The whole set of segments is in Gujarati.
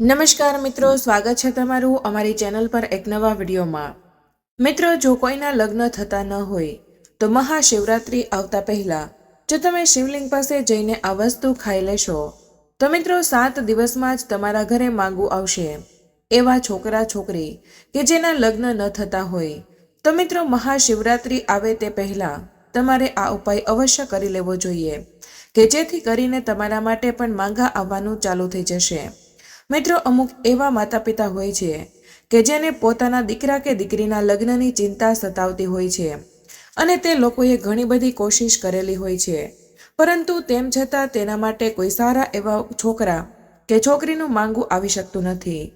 નમસ્કાર મિત્રો, સ્વાગત છે તમારું અમારી ચેનલ પર એક નવા વિડીયોમાં. મિત્રો, જો કોઈના લગ્ન થતા ન હોય, તો મહાશિવરાત્રિ આવતા પહેલાં, જો તમે શિવલિંગ પાસે જઈને આ વસ્તુ ખાઈ લેશો, તો મિત્રો, સાત દિવસમાં જ તમારા ઘરે માંગવું આવશે. એવા છોકરા, છોકરી કે જેના લગ્ન ન થતા હોય, તો મિત્રો, મહાશિવરાત્રિ આવે તે પહેલાં તમારે આ ઉપાય અવશ્ય કરી લેવો જોઈએ, કે જેથી કરીને તમારા માટે પણ માંગા આવવાનું ચાલુ થઈ જશે. મિત્રો, અમુક એવા માતા પિતા હોય છે કે જેને પોતાના દીકરા કે દીકરીના લગ્નની ચિંતા સતાવતી હોય છે. અને તે લોકોએ ઘણી બધી કોશિશ કરેલી હોય છે. પરંતુ તેમ છતાં તેના માટે કોઈ સારા એવા છોકરા કે છોકરીનું માંગવું આવી શકતું નથી.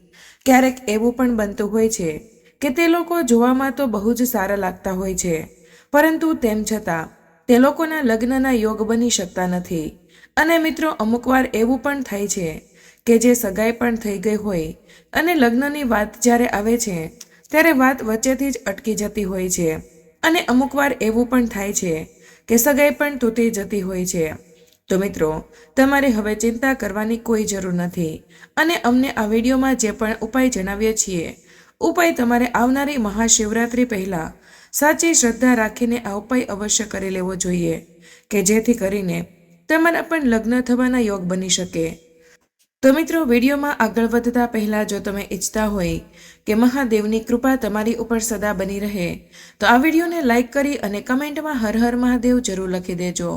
ક્યારેક એવું પણ બનતું હોય છે કે તે લોકો જોવામાં તો બહુ જ સારા લાગતા હોય છે. પરંતુ તેમ છતાં તે લોકોના લગ્નના યોગ બની શકતા નથી. અને મિત્રો અમુકવાર એવું પણ થાય છે કે જે સગાઈ પણ થઈ ગઈ હોય. અને લગ્નની વાત જ્યારે આવે છે, ત્યારે વાત વચ્ચેથી જ અટકી જતી હોય છે. અને અમુકવાર એવું પણ થાય છે કે સગાઈ પણ તૂટી જતી હોય છે. તો મિત્રો, તમારે હવે ચિંતા કરવાની કોઈ જરૂર નથી. અને અમને આ વિડીયોમાં જે પણ ઉપાય જણાવીએ છીએ, ઉપાય તમારે આવનારી મહાશિવરાત્રિ પહેલાં સાચી શ્રદ્ધા રાખીને આ ઉપાય અવશ્ય કરી લેવો જોઈએ, કે જેથી કરીને તમારા પણ લગ્ન થવાના યોગ બની શકે. તો મિત્રો, વિડીયોમાં આગળ વધતા પહેલાં જો તમે ઈચ્છતા હોય કે મહાદેવની કૃપા તમારી ઉપર સદા બની રહે, તો આ વિડીયોને લાઇક કરી અને કમેન્ટમાં હર હર મહાદેવ જરૂર લખી દેજો.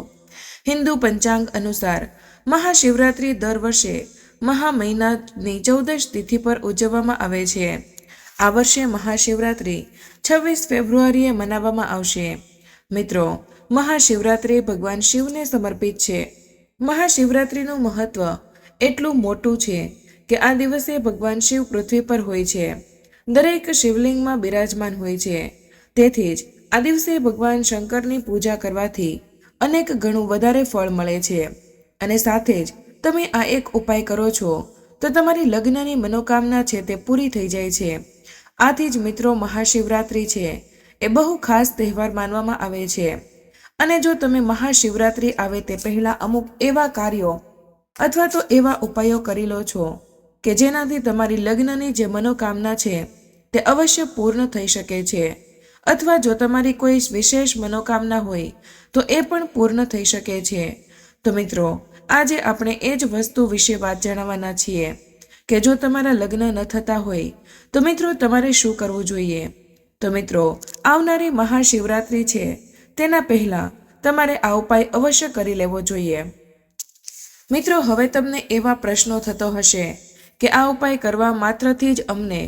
હિન્દુ પંચાંગ અનુસાર, મહાશિવરાત્રિ દર વર્ષે મહા મહિનાની ચૌદશ તિથિ પર ઉજવવામાં આવે છે. આ વર્ષે મહાશિવરાત્રિ છવ્વીસ ફેબ્રુઆરીએ મનાવવામાં આવશે. મિત્રો, મહાશિવરાત્રિ ભગવાન શિવને સમર્પિત છે. મહાશિવરાત્રિનું મહત્વ એટલું મોટું છે કે આ દિવસે ભગવાન શિવ પૃથ્વી પર હોય છે. દરેક શિવલિંગમાં બિરાજમાન હોય છે. તેથી જ આ દિવસે ભગવાન શંકરની પૂજા કરવાથી અનેક ગણું વધારે ફળ મળે છે. અને સાથે જ તમે આ એક ઉપાય કરો છો, તો તમારી લગ્નની મનોકામના છે તે પૂરી થઈ જાય છે. આથી જ મિત્રો, મહાશિવરાત્રિ છે એ બહુ ખાસ તહેવાર માનવામાં આવે છે. અને જો તમે મહાશિવરાત્રિ આવે તે પહેલાં અમુક એવા કાર્યો અથવા તો એવા ઉપાયો કરી લો છો કે જેનાથી તમારી લગ્નની જે મનોકામના છે તે અવશ્ય પૂર્ણ થઈ શકે છે. અથવા જો તમારી કોઈ વિશેષ મનોકામના હોય, તો એ પણ પૂર્ણ થઈ શકે છે. તો મિત્રો, આજે આપણે એ જ વસ્તુ વિશે વાત જણાવવાના છીએ કે જો તમારા લગ્ન ન થતા હોય, તો મિત્રો તમારે શું કરવું જોઈએ? તો મિત્રો, આવનારી મહાશિવરાત્રિ છે, તેના પહેલાં તમારે આ ઉપાય અવશ્ય કરી લેવો જોઈએ. મિત્રો, હવે તમને એવા પ્રશ્નો થતો હશે કે આ ઉપાય કરવા માત્રથી જ અમને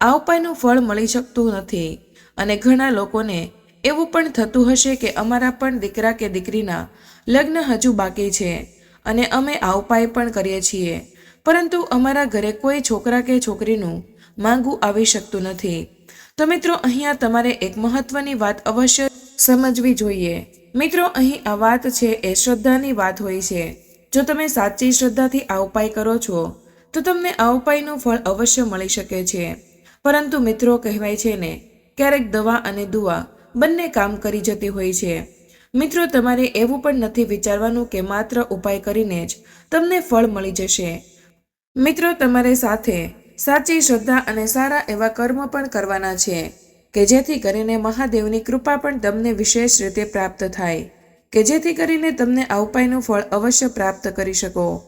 આ ઉપાયનું ફળ મળી શકતું નથી. અને ઘણા લોકોને એવું પણ થતું હશે કે અમારા પણ દીકરા કે દીકરીના લગ્ન હજુ બાકી છે અને અમે આ ઉપાય પણ કરીએ છીએ. પરંતુ અમારા ઘરે કોઈ છોકરા કે છોકરીનું માંગવું આવી શકતું નથી. તો મિત્રો, અહીંયા તમારે એક મહત્વની વાત અવશ્ય સમજવી જોઈએ. મિત્રો, અહીં આ વાત છે એ શ્રદ્ધાની વાત હોય છે. જો તમે સાચી શ્રદ્ધાથી આ ઉપાય કરો છો, તો તમને આ ઉપાયનું ફળ અવશ્ય મળી શકે છે. પરંતુ મિત્રો, કહેવાય છે ને, ક્યારેક દવા અને દુવા બંને કામ કરી જતી હોય છે. મિત્રો, તમારે એવું પણ નથી વિચારવાનું કે માત્ર ઉપાય કરીને જ તમને ફળ મળી જશે. મિત્રો, તમારે સાથે સાચી શ્રદ્ધા અને સારા એવા કર્મ પણ કરવાના છે, કે જેથી કરીને મહાદેવની કૃપા પણ તમને વિશેષ રીતે પ્રાપ્ત થાય. કે જેથી કરીને તમને આ ઉપાયનું ફળ અવશ્ય પ્રાપ્ત કરી શકો.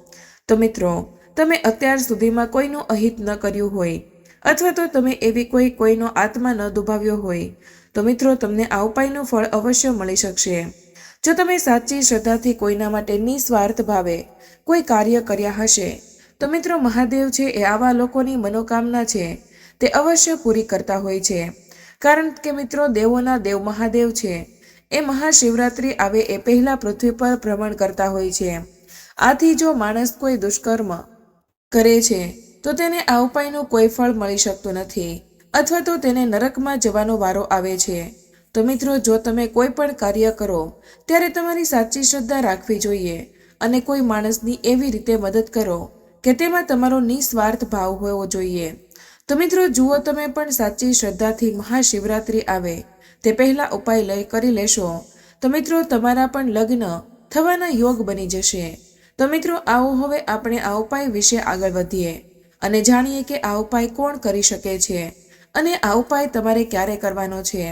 તો મિત્રો, તમે અત્યાર સુધીમાં કોઈનું અહિત ન કર્યું હોય, અથવા તો તમે એવી કોઈ કોઈનો આત્મા ન દુભાવ્યો હોય, તો મિત્રો તમને આ ઉપાયનું ફળ અવશ્ય મળી શકશે. જો તમે સાચી શ્રદ્ધાથી કોઈના માટે નિસ્વાર્થ ભાવે કોઈ કાર્ય કર્યા હશે, તો મિત્રો મહાદેવ છે એ આવા લોકોની મનોકામના છે, તે અવશ્ય પૂરી કરતા હોય છે. કારણ કે મિત્રો, દેવોના દેવ મહાદેવ છે. એ મહાશિવરાત્રિ આવે એ પહેલા પૃથ્વી પર ભ્રમણ કરતા હોય છે. આથી જો માણસ કોઈ દુષ્કર્મ કરે છે, તો તેને આ ઉપાયનું કોઈ ફળ મળી શકતું નથી, અથવા તો તેને નરકમાં જવાનો વારો આવે છે. તો મિત્રો, જો તમે કોઈ પણ કાર્ય કરો, ત્યારે તમારી સાચી શ્રદ્ધા રાખવી જોઈએ અને કોઈ માણસની એવી રીતે મદદ કરો કે તેમાં તમારો નિસ્વાર્થ ભાવ હોવો જોઈએ. તો મિત્રો, જુઓ તમે પણ સાચી શ્રદ્ધાથી મહાશિવરાત્રિ આવે તે પહેલાં ઉપાય લઈ કરી લેશો. તો મિત્રો, તમારા પણ લગ્ન થવાના યોગ બની જશે. તો મિત્રો, આવો હવે આપણે આ ઉપાય વિશે આગળ વધીએ અને જાણીએ કે આ ઉપાય કોણ કરી શકે છે અને આ ઉપાય તમારે ક્યારે કરવાનો છે.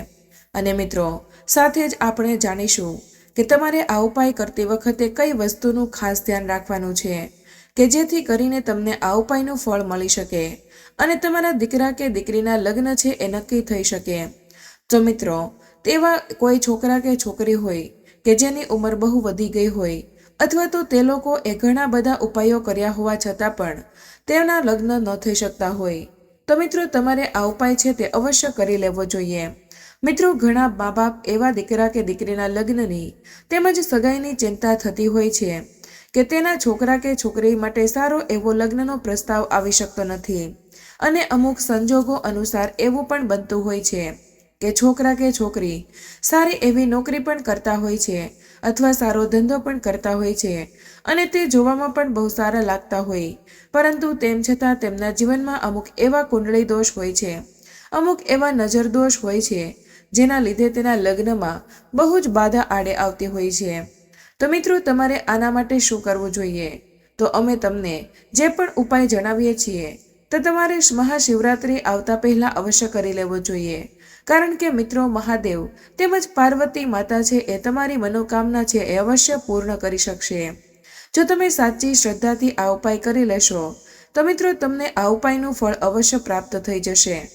અને મિત્રો, સાથે જ આપણે જાણીશું કે તમારે આ ઉપાય કરતી વખતે કઈ વસ્તુનું ખાસ ધ્યાન રાખવાનું છે, કે જેથી કરીને તમને આ ઉપાયનું ફળ મળી શકે અને તમારા દીકરા કે દીકરીના લગ્ન છે એ નક્કી થઈ શકે. તો મિત્રો, તેવા કોઈ છોકરા કે છોકરી હોય કે જેની ઉંમર બહુ વધી ગઈ હોય અથવા તો તે લોકો એ ઘણા બધા ઉપાયો કર્યા હોવા છતાં પણ તેના લગ્ન ન થઈ શકતા હોય, તો મિત્રો તમારે આ ઉપાય છે તે અવશ્ય કરી લેવો જોઈએ. મિત્રો, ઘણા મા બાપ એવા દીકરા કે દીકરીના લગ્નની તેમજ સગાઈની ચિંતા થતી હોય છે કે તેના છોકરા કે છોકરી માટે સારો એવો લગ્નનો પ્રસ્તાવ આવી શકતો નથી અને અમુક સંજોગો અનુસાર એવું પણ બનતું હોય છે. કે છોકરા કે છોકરી. સારી એવી નોકરી પણ કરતા હોય છે, અથવા સારો ધંધો પણ કરતા હોય છે, અને તે જોવામાં પણ બહુ સારા લાગતા હોય. પરંતુ તેમ છતાં તેમના જીવનમાં અમુક એવા કુંડળી દોષ હોય છે. અમુક એવા નજર દોષ હોય છે, જેના લીધે તેના લગ્નમાં બહુ જ બાધા આડે આવતી હોય છે. તો મિત્રો, તમારે આના માટે શું કરવું જોઈએ? તો અમે તમને જે પણ ઉપાય જણાવીએ છીએ, તો તમારે મહાશિવરાત્રિ આવતા પહેલા અવશ્ય કરી લેવો જોઈએ. કારણ કે મિત્રો મહાદેવ તેમજ પાર્વતી માતા છે એ તમારી મનોકામના છે એ અવશ્ય પૂર્ણ કરી શકશે. જો તમે સાચી શ્રદ્ધાથી આ ઉપાય કરી લેશો, તો મિત્રો તમને આ ઉપાયનું ફળ અવશ્ય પ્રાપ્ત થઈ જશે.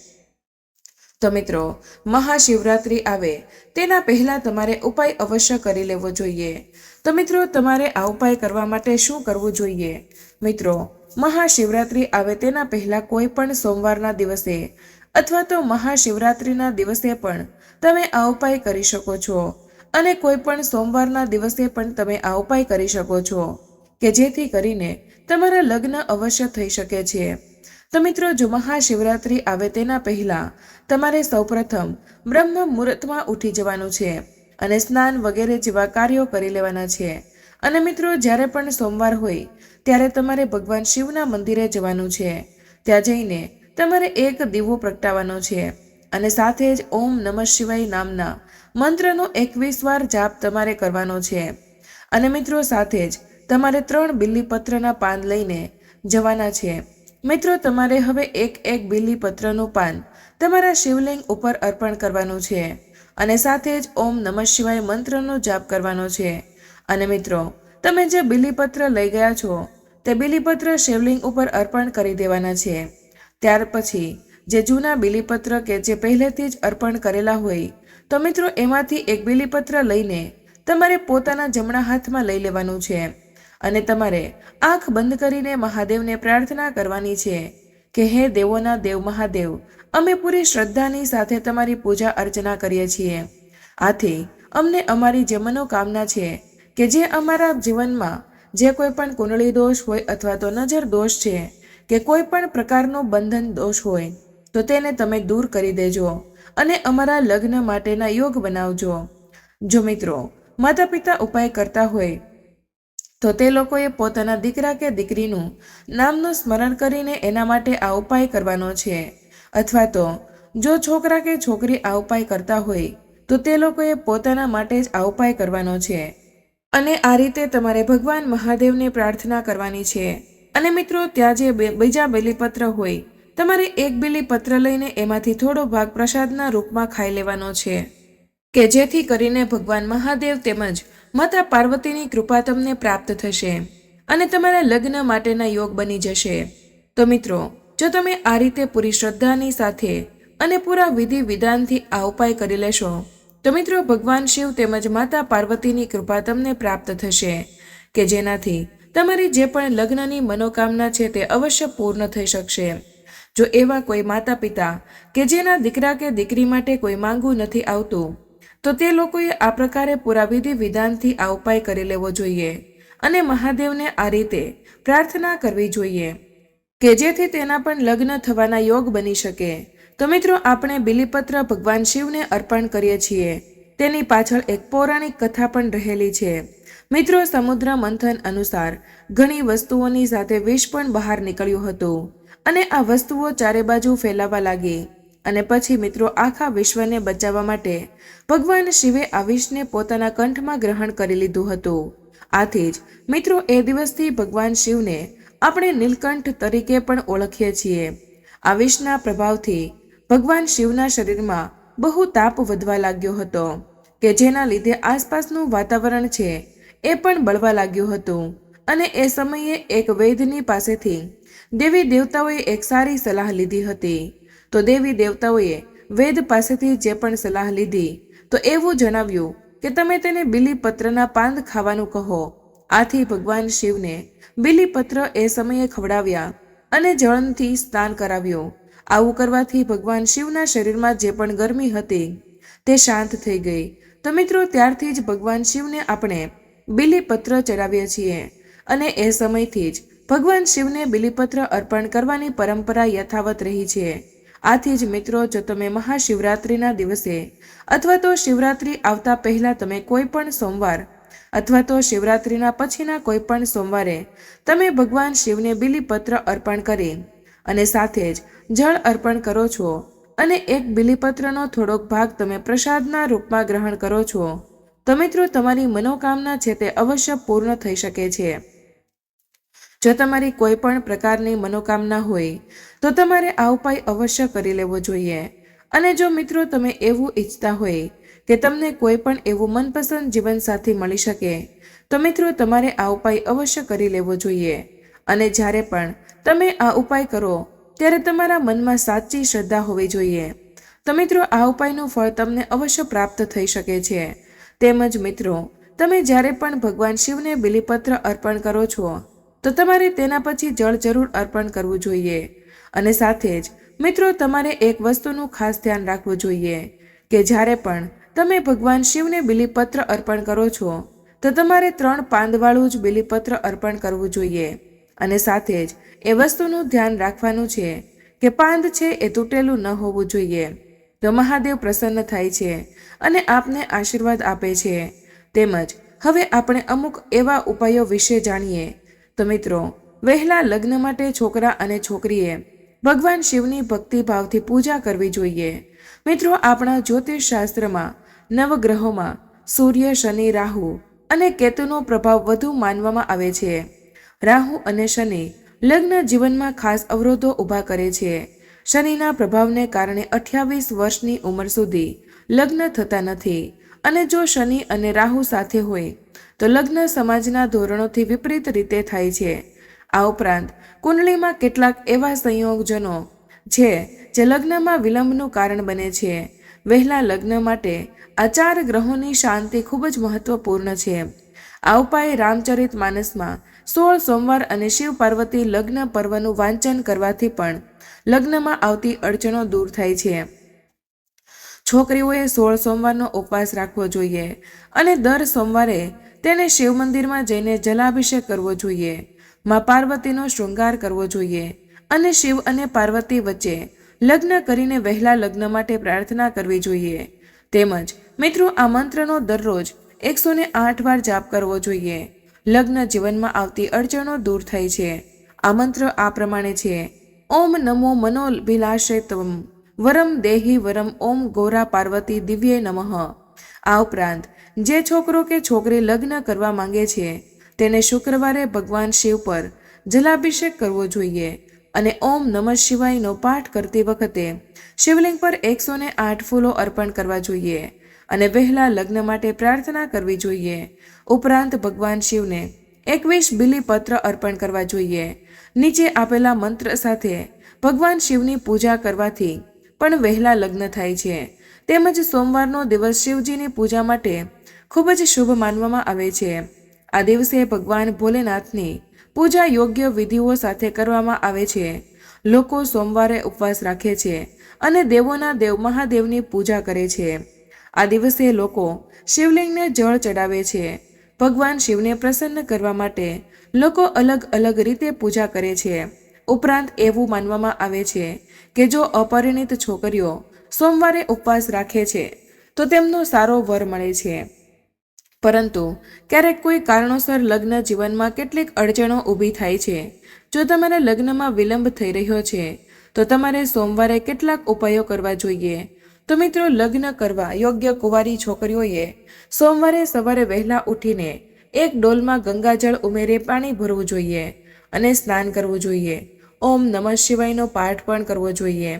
તો મિત્રો, મહાશિવરાત્રિ આવે, તેના પહેલા તમારે ઉપાય અવશ્ય કરી લેવો જોઈએ. તો મિત્રો, તમારે આ ઉપાય કરવા માટે શું કરવું જોઈએ? મિત્રો, મહાશિવરાત્રિ આવે તેના પહેલા કોઈ પણ સોમવારના દિવસે અથવા તો મહાશિવરાત્રિના દિવસે પણ તમે આ ઉપાય કરી શકો છો. અને કોઈ પણ સોમવારના દિવસે પણ તમે આ ઉપાય કરી શકો છો, કે જેથી કરીને તમારા લગ્ન અવશ્ય થઈ શકે છે. તો મિત્રો, જો મહાશિવરાત્રિ આવે તેના પહેલા તમારે સૌપ્રથમ બ્રહ્મ મુહૂર્તમાં ઉઠી જવાનું છે અને સ્નાન વગેરે જેવા કાર્યો કરી લેવાના છે. અને મિત્રો, જ્યારે પણ સોમવાર હોય, ત્યારે તમારે ભગવાન શિવના મંદિરે જવાનું છે. ત્યાં જઈને તમારે એક દીવો પ્રગટાવવાનો છે અને સાથે જ ઓમ નમઃ શિવાય નામના મંત્રનો એકવીસ વાર જાપ તમારે કરવાનો છે. અને મિત્રો સાથે જ તમારે ત્રણ બિલ્લીપત્રના પાન લઈને જવાના છે. મિત્રો તમારે હવે એક એક બિલ્લીપત્રનું પાન તમારા શિવલિંગ ઉપર અર્પણ કરવાનું છે અને સાથે જ ઓમ નમઃ શિવાય મંત્રનો જાપ કરવાનો છે. અને મિત્રો, તમે જે બિલીપત્ર લઈ ગયા છો, તે બિલીપત્ર શિવલિંગ ઉપર અર્પણ કરી દેવાના છે. ત્યાર પછી, જે જૂના બિલીપત્ર કે જે પહેલેથી જ અર્પણ કરેલા હોય, તો મિત્રો એમાંથી એક બિલીપત્ર લઈને તમારે પોતાના જમણા હાથમાં લઈ લેવાનું છે. અને તમારે આંખ બંધ કરીને મહાદેવને પ્રાર્થના કરવાની છે કે, હે દેવોના દેવ મહાદેવ, અમે પૂરી શ્રદ્ધાની સાથે તમારી પૂજા અર્ચના કરીએ છીએ. આથી, અમને અમારી જે મનોકામના છે કે જે અમારા જીવનમાં જે કોઈ પણ કુંડળી દોષ હોય અથવા તો નજર દોષ છે કે કોઈ પણ પ્રકારનો બંધન દોષ હોય, તો તેને તમે દૂર કરી દેજો અને અમારા લગ્ન માટેના યોગ બનાવજો. જો મિત્રો માતા પિતા ઉપાય કરતા હોય, તો તે લોકોએ પોતાના દીકરા કે દીકરીનું નામનું સ્મરણ કરીને એના માટે આ ઉપાય કરવાનો છે. અથવા તો, જો છોકરા કે છોકરી આ ઉપાય કરતા હોય, તો તે લોકોએ પોતાના માટે જ આ ઉપાય કરવાનો છે. અને આ રીતે તમારે ભગવાન મહાદેવને પ્રાર્થના કરવાની છે. અને મિત્રો, ત્યાં જે બીજા બેલીપત્ર હોય, તમારે એક બેલીપત્ર લઈને એમાંથી થોડો ભાગ પ્રસાદના રૂપમાં ખાઈ લેવાનો છે. કે જેથી કરીને ભગવાન મહાદેવ તેમજ માતા પાર્વતીની કૃપા તમને પ્રાપ્ત થશે અને તમારા લગ્ન માટેના યોગ બની જશે. તો મિત્રો, જો તમે આ રીતે પૂરી શ્રદ્ધાની સાથે અને પૂરા વિધિ વિધાનથી આ ઉપાય કરી લેશો, તો મિત્રો, ભગવાન શિવ તેમજ માતા પાર્વતીની કૃપા તમને પ્રાપ્ત થશે, કે જેનાથી તમારી જે પણ લગ્નની મનોકામના છે તે અવશ્ય પૂર્ણ થઈ શકશે. જો એવા કોઈ માતા પિતા કે જેના દીકરા કે દીકરી માટે કોઈ માંગવું નથી આવતું, તો તે લોકોએ આ પ્રકારે પૂરા વિધિ વિધાનથી આ ઉપાય કરી લેવો જોઈએ અને મહાદેવને આ રીતે પ્રાર્થના કરવી જોઈએ કે જેથી તેના પણ લગ્ન થવાના યોગ બની શકે. તો મિત્રો, આપણે બિલીપત્ર ભગવાન શિવને અર્પણ કરીએ છીએ. તેની પાછળ એક પૌરાણિક કથા પણ રહેલી છે. મિત્રો, સમુદ્ર મંથન અનુસાર ઘણી વસ્તુઓની સાથે વિષ પણ બહાર નીકળ્યું હતું અને આ વસ્તુઓ ચારે બાજુ ફેલાવા લાગી અને પછી મિત્રો, આખા વિશ્વને બચાવવા માટે ભગવાન શિવે આ વિષને પોતાના કંઠમાં ગ્રહણ કરી લીધું હતું. આથી જ મિત્રો, એ દિવસથી ભગવાન શિવને આપણે નીલકંઠ તરીકે પણ ઓળખીએ છીએ. આ વિષના પ્રભાવથી ભગવાન શિવના શરીરમાં બહુ તાપ વધવા લાગ્યો હતો કે જેના લીધે આસપાસનું વાતાવરણ છે એ પણ બળવા લાગ્યું હતું. અને એ સમયે એક વૈદ્યની પાસેથી દેવી દેવતાઓએ એક સારી સલાહ લીધી હતી. તો દેવી દેવતાઓએ વેદ પાસેથી જે પણ સલાહ લીધી, તો એવું જણાવ્યું કે તમે તેને બિલીપત્રના પાંદ ખાવાનું કહો. આથી ભગવાન શિવને બિલીપત્ર એ સમયે ખવડાવ્યા અને જળથી સ્નાન કરાવ્યું. આવું કરવાથી ભગવાન શિવના શરીરમાં જે પણ ગરમી હતી, તે શાંત થઈ ગઈ. તો મિત્રો, ત્યારથી જ ભગવાન શિવને આપણે બીલીપત્ર ચડાવીએ છીએ. અને એ સમયથી જ ભગવાન શિવને બિલીપત્ર અર્પણ કરવાની પરંપરા યથાવત રહી છે. આથી જ મિત્રો, જો તમે મહાશિવરાત્રિના દિવસે અથવા તો શિવરાત્રિ આવતા પહેલા તમે કોઈ પણ સોમવાર અથવા તો શિવરાત્રિના પછીના કોઈ પણ સોમવારે તમે ભગવાન શિવને બિલીપત્ર અર્પણ કરી અને સાથે જ જળ અર્પણ કરો છો અને એક બિલીપત્રનો થોડોક ભાગ તમે પ્રસાદના રૂપમાં ગ્રહણ કરો છો. તો મિત્રો, તમારી મનોકામના છે તે અવશ્ય પૂર્ણ થઈ શકે છે. જો તમારી કોઈ પણ પ્રકારની મનોકામના હોય, તો તમારે આ ઉપાય અવશ્ય કરી લેવો જોઈએ. અને જો મિત્રો, તમે એવું ઈચ્છતા હોય કે તમને કોઈ પણ એવું મનપસંદ જીવનસાથી મળી શકે, તો મિત્રો, તમારે આ ઉપાય અવશ્ય કરી લેવો જોઈએ. અને જ્યારે પણ તમે આ ઉપાય કરો, ત્યારે તમારા મનમાં સાચી શ્રદ્ધા હોવી જોઈએ. તો મિત્રો, આ ઉપાયનું ફળ તમને અવશ્ય પ્રાપ્ત થઈ શકે છે. તેમજ મિત્રો, તમે જ્યારે પણ ભગવાન શિવને બિલીપત્ર અર્પણ કરો છો, તો તમારે તેના પછી જળ જરૂર અર્પણ કરવું જોઈએ. અને સાથે જ, મિત્રો, તમારે એક વસ્તુનું ખાસ ધ્યાન રાખવું જોઈએ, કે જ્યારે પણ તમે ભગવાન શિવને બિલીપત્ર અર્પણ કરો છો, તો તમારે ત્રણ પાંદવાળું જ બિલીપત્ર અર્પણ કરવું જોઈએ. અને સાથે જ, એ વસ્તુનું ધ્યાન રાખવાનું છે, કે પાંદ છે એ તૂટેલું ન હોવું જોઈએ. તો મહાદેવ પ્રસન્ન થાય છે અને આપને આશીર્વાદ આપે છે. તેમજ, હવે આપણે અમુક એવા ઉપાયો વિશે જાણીએ. તો મિત્રો, વહેલા લગ્ન માટે છોકરા અને છોકરીએ ભગવાન શિવની ભક્તિભાવથી પૂજા કરવી જોઈએ. મિત્રો, આપણા જ્યોતિષ શાસ્ત્રમાં નવગ્રહોમાં સૂર્ય, શનિ, રાહુ અને કેતુનો પ્રભાવ વધુ માનવામાં આવે છે. રાહુ અને શનિ લગ્ન જીવનમાં ખાસ અવરોધો ઊભા કરે છે. શનિના પ્રભાવને કારણે અઠ્યાવીસ વર્ષની ઉંમર સુધી લગ્ન થતા નથી. અને જો શનિ અને રાહુ સાથે હોય, તો લગ્ન સમાજના ધોરણોથી વિપરીત રીતે થાય છે. આ ઉપરાંત, કુંડળીમાં કેટલાક એવા સંયોગજનો છે જે લગ્નમાં વિલંબનું કારણ બને છે. વહેલા લગ્ન માટે આ ચાર ગ્રહોની શાંતિ ખૂબ જ મહત્વપૂર્ણ છે. આ ઉપાય રામચરિત માનસમાં સોળ સોમવાર અને શિવ પાર્વતી લગ્ન પર્વનું વાંચન કરવાથી પણ લગ્નમાં આવતી અડચણો દૂર થાય છે. છોકરીઓએ સોળ સોમવારનો ઉપવાસ રાખવો જોઈએ અને દર સોમવારે તેને શિવ મંદિરમાં જઈને જલાભિષેક કરવો જોઈએ. મા પાર્વતીનો શૃંગાર કરવો જોઈએ અને શિવ અને પાર્વતી વચ્ચે લગ્ન કરીને વહેલા લગ્ન માટે પ્રાર્થના કરવી જોઈએ. તેમજ મિત્રો આ મંત્રનો દરરોજ એકસો ને આઠ વાર જાપ કરવો જોઈએ. લગ્ન જીવનમાં આવતી અડચણો દૂર થાય છે. આ મંત્ર આ પ્રમાણે છે. ઓમ નમો મનોભિલાષે તમ વરમ દેહી વરમ ઓમ ગૌરા પાર્વતી દિવ્ય નમઃ. આ ઉપરાંત, જે છોકરો કે છોકરી લગ્ન કરવા માંગે છે, તેને શુક્રવારે ભગવાન શિવ પર જલાભિષેક કરવો જોઈએ અને ઓમ નમઃ શિવાયનો પાઠ કરતી વખતે શિવલિંગ પર એકસો ને આઠ ફૂલો અર્પણ કરવા જોઈએ અને વહેલા લગ્ન માટે પ્રાર્થના કરવી જોઈએ. ઉપરાંત, ભગવાન શિવને એકવીસ બિલીપત્ર અર્પણ કરવા જોઈએ. નીચે આપેલા મંત્ર સાથે ભગવાન શિવની પૂજા કરવાથી પણ વહેલા લગ્ન થાય છે. તેમજ સોમવારનો દિવસ શિવજીની પૂજા માટે ખૂબ જ શુભ માનવામાં આવે છે. આ દિવસે ભગવાન ભોલેનાથની પૂજા યોગ્ય વિધિઓ સાથે કરવામાં આવે છે. લોકો સોમવારે ઉપવાસ રાખે છે અને દેવોના દેવ મહાદેવની પૂજા કરે છે. આ દિવસે લોકો શિવલિંગને જળ ચડાવે છે. ભગવાન શિવને પ્રસન્ન કરવા માટે લોકો અલગ અલગ રીતે પૂજા કરે છે. ઉપરાંત એવું માનવામાં આવે છે કે જો અપરિણિત છોકરીઓ સોમવારે ઉપવાસ રાખે છે, તો તેમનો સારો વર મળે છે. પરંતુ ક્યારેક કોઈ કારણોસર લગ્ન જીવનમાં કેટલીક અડચણો ઊભી થાય છે. જો તમારા લગ્નમાં વિલંબ થઈ રહ્યો છે, તો તમારે સોમવારે કેટલાક ઉપાયો કરવા જોઈએ. તો મિત્રો લગ્ન કરવા યોગ્ય કુંવારી છોકરીઓએ સોમવારે સવારે વહેલા ઉઠીને એક ડોલમાં ગંગાજળ ઉમેરે પાણી ભરવું જોઈએ અને સ્નાન કરવું જોઈએ. ઓમ નમઃ શિવાયનો પાઠ પણ કરવો જોઈએ.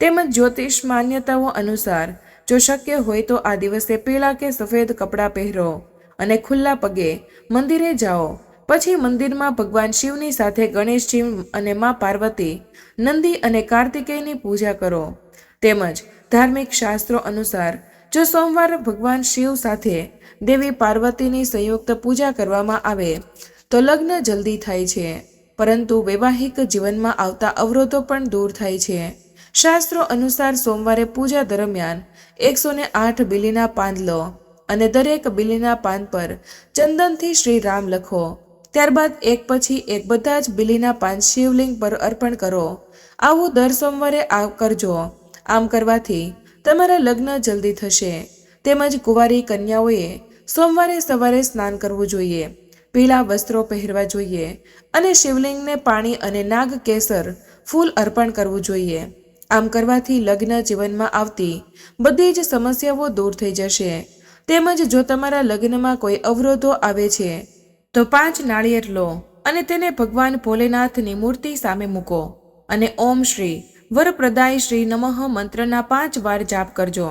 તેમજ જ્યોતિષ માન્યતાઓ અનુસાર જો શક્ય હોય તો આ દિવસે પીળા કે સફેદ કપડાં પહેરો અને ખુલ્લા પગે મંદિરે જાઓ. પછી મંદિરમાં ભગવાન શિવની સાથે ગણેશજી અને મા પાર્વતી, નંદી અને કાર્તિકેયની પૂજા કરો. તેમજ ધાર્મિક શાસ્ત્રો અનુસાર, જો સોમવાર ભગવાન શિવ સાથે દેવી પાર્વતીની સંયુક્ત પૂજા કરવામાં આવે, તો લગ્ન જલ્દી થાય છે. પરંતુ વૈવાહિક જીવનમાં આવતા અવરોધો પણ દૂર થાય છે. શાસ્ત્રો અનુસાર સોમવારે પૂજા દરમિયાન એકસો ને આઠ બિલીના પાન લો અને દરેક બિલીના પાન પર ચંદનથી શ્રી રામ લખો. ત્યારબાદ એક પછી એક બધા જ બિલીના પાન શિવલિંગ પર અર્પણ કરો. આવું દર સોમવારે આ કરજો. આમ કરવાથી તમારા લગ્ન જલ્દી થશે. તેમજ કુંવારી કન્યાઓએ સોમવારે સવારે સ્નાન કરવું જોઈએ. પીળા વસ્ત્રો પહેરવા જોઈએ અને શિવલિંગને પાણી અને નાગ કેસર ફૂલ અર્પણ કરવું જોઈએ. આમ કરવાથી લગ્ન જીવનમાં આવતી બધી જ સમસ્યાઓ દૂર થઈ જશે. તેમજ જો તમારા લગ્નમાં કોઈ અવરોધો આવે છે, તો પાંચ નાળિયેર લો અને તેને ભગવાન ભોલેનાથની મૂર્તિ સામે મૂકો. અને ઓમ શ્રી વરપ્રદાય શ્રી નમઃ મંત્રના પાંચ વાર જાપ કરજો.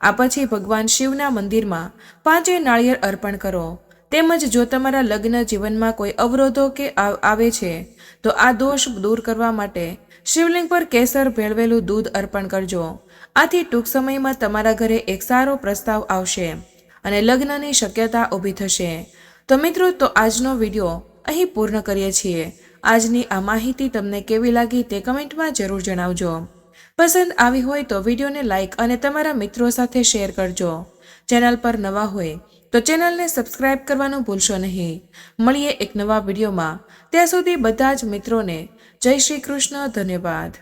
આ પછી ભગવાન શિવના મંદિરમાં પાંચે નાળિયેર અર્પણ કરો. તેમજ જો તમારા લગ્ન જીવનમાં કોઈ અવરોધો કે આવે છે, તો આ દોષ દૂર કરવા માટે શિવલિંગ પર કેસર ભેળવેલું દૂધ અર્પણ કરજો. આથી ટૂંક સમયમાં તમારા ઘરે એક સારો પ્રસ્તાવ આવશે અને લગ્નની શક્યતા ઊભી થશે. તો મિત્રો, તો આજનો વીડિયો અહીં પૂર્ણ કરીએ છીએ. આજની આ માહિતી તમને કેવી લાગી તે કમેન્ટમાં જરૂર જણાવજો. પસંદ આવી હોય તો વિડીયોને લાઇક અને તમારા મિત્રો સાથે શેર કરજો. ચેનલ પર નવા હોય તો ચેનલને સબસ્ક્રાઇબ કરવાનું ભૂલશો નહીં. મળીએ એક નવા વિડીયોમાં. ત્યાં સુધી બધા જ મિત્રોને જય શ્રી કૃષ્ણ, ધન્યવાદ.